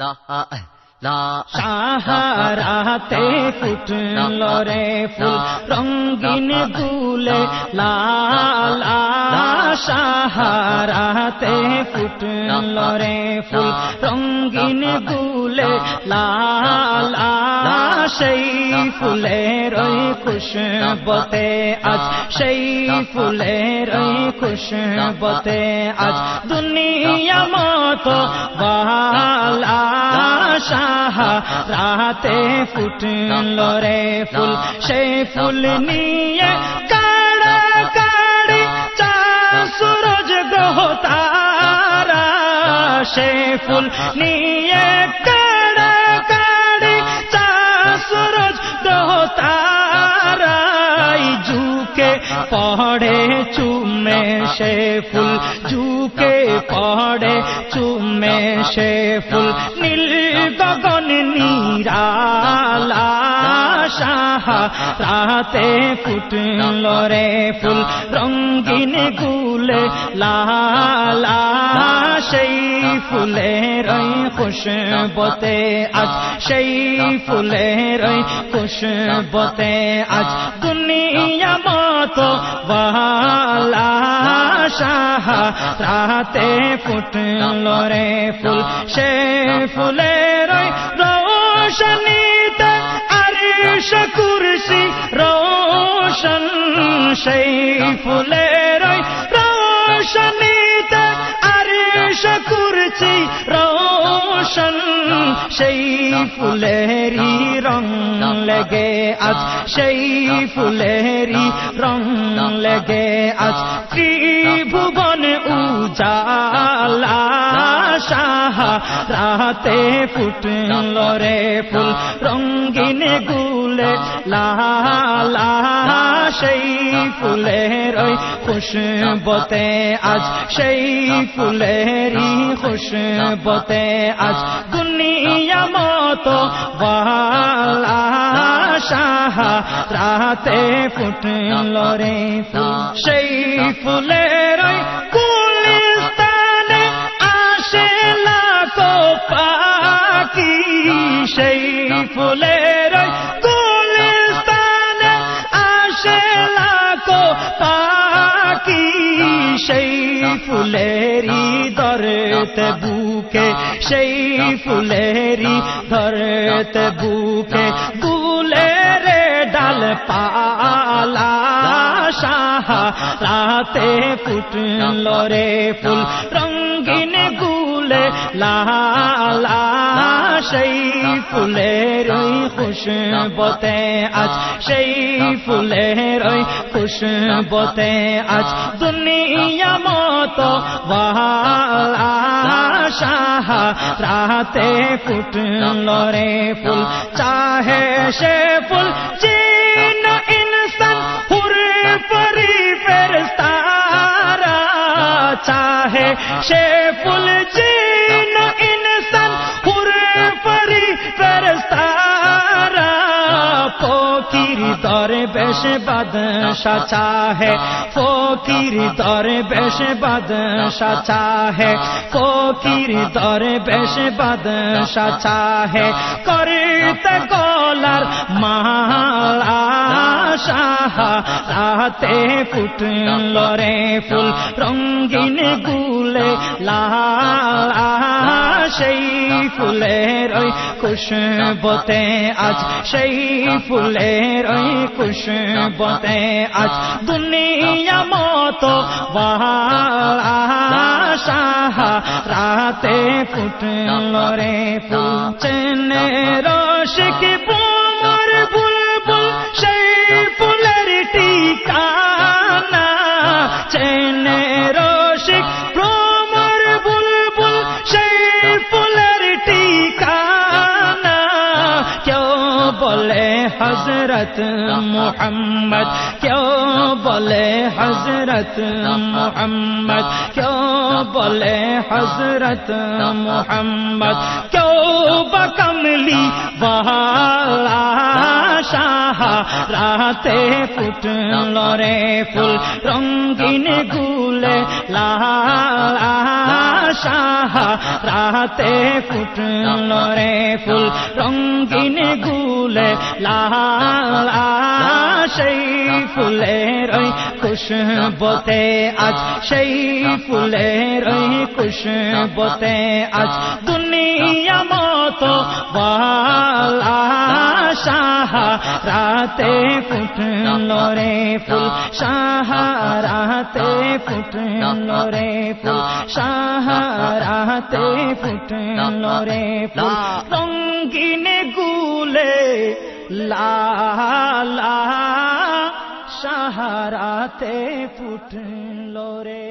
رہا সাহারাতে ফুটল রে ফুল রঙ্গিন গুলে লাল সাহারাতে ফুটল রে ফুল রঙ্গিন গুলে লাল সেই ফুলের ওই খুশবতে আজ সেই ফুলের ওই খুশবতে আজ দুনিয়া মতো বালা সাহা রাতে ফুটল রে ফুল সে ফুল নিয়ে কাড়া কাড়ি চা সুরজ গ্রহ তারা সে ফুল নিয়ে তারাই ঝুঁকে পড়ে চুমে সে ফুল ঝুঁকে পড়ে চুমে সে ফুল। নীল গগন নীরালা রাতে ফুটল রে ফুল রঙ্গিন গুলে, লালা সেই ফুলের ওই খুশবতে আজ, সেই ফুলের ওই খুশবতে আজ, দুনিয়া মতো বালা রাতে ফুটল রে ফুল, সে ফুলের ওই রোশনীতে আরিশ কুরসি রোশন সেই ফুলের ওই রোশনীতে আরিশ কুরসি রোশন সেই ফুলেরি রং লেগে আজ সেই ফুলেরি রং লেগে আজ, ত্রিভুবন উজালা রাতে ফুটল রে ফুল রঙ্গিন গুলে লালা সেই ফুলের ওই খুশবতে আজ সেই ফুলেরই খুশবতে আজ দুনিয়া মতো বালা রাতে ফুটল রে ফুল সেই ফুলের ওই ফুলের গুলিস্তানে, আসে লাখো পাখি। সেই ফুলেরি ধরতে বুকে, সেই ফুলেরি ধরতে বুকে। গুলের ডাল পালা সাহা রাতে ফুটল রে ফুল রঙ্গিন গুলে লালা। সেই ফুলের ওই খুশবতে আজ সেই ফুলের ওই খুশবতে আজ দুনিয়া মতো ওয়ালা সাহা রাতে ফুটল রে ফুল চাহে সে ফুল চিন ইনসান হুরে পরি ফেরস্তারা চাহে সে ফুল চিন ফকির দরে বেশ বাদশা চাহে ফকির দরে বেশ বাদশা চাহে ফকির দরে বেশ বাদশা চাহে করতে গলার মালা সাহা রাতে ফুটল রে ফুল রঙ্গিন গুলে লালা সেই ফুলের ওই খুশবতে আজ সেই ফুলের ওই খুশ বতে আজ। দুনিয়া মতো সাহা রাতে ফুটল রে ফুল চেনে حضرت محمد کیوں بولے حضرت محمد؟ کیوں بولے حضرت محمد؟ کیوں بکملی بہار সাহা, রাতে ফুটল রে ফুল রঙ্গিন গুলে সাহা, রাতে ফুটল রে ফুল রঙ্গিন গুলে লাল সেই ফুলের ওই খুশবতে আজ, সেই ফুলের ওই খুশবতে আজ, দুনিয়া বালা সাহা রাতে ফুটল রে ফুল সাহা রাতে ফুটল রে ফুল সাহা রাতে ফুটল রে ফুল। রঙ্গিন গুলে লালা সাহারাতে ফুটল রে